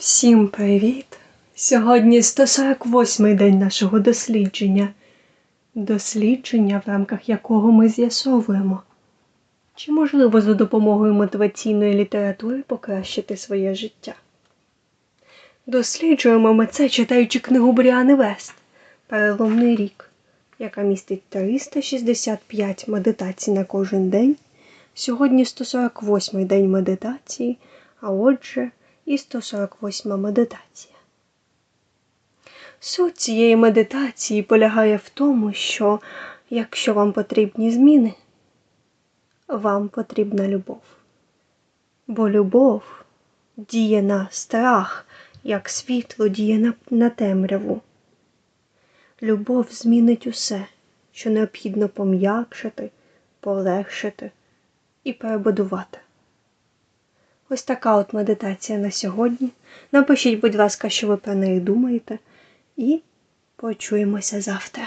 Всім привіт! Сьогодні 148-й день нашого дослідження. Дослідження, в рамках якого ми з'ясовуємо, чи можливо за допомогою мотиваційної літератури покращити своє життя. Досліджуємо ми це, читаючи книгу Бріани Вест Переломний рік, яка містить 365 медитацій на кожен день. Сьогодні 148 день медитації, а отже, і 148 медитація. Суть цієї медитації полягає в тому, що якщо вам потрібні зміни, вам потрібна любов. Бо любов діє на страх, як світло діє на, на темряву. Любов змінить усе, що необхідно пом'якшити, полегшити і перебудувати. Ось така от медитація на сьогодні. Напишіть, будь ласка, що ви про неї думаєте, і почуємося завтра.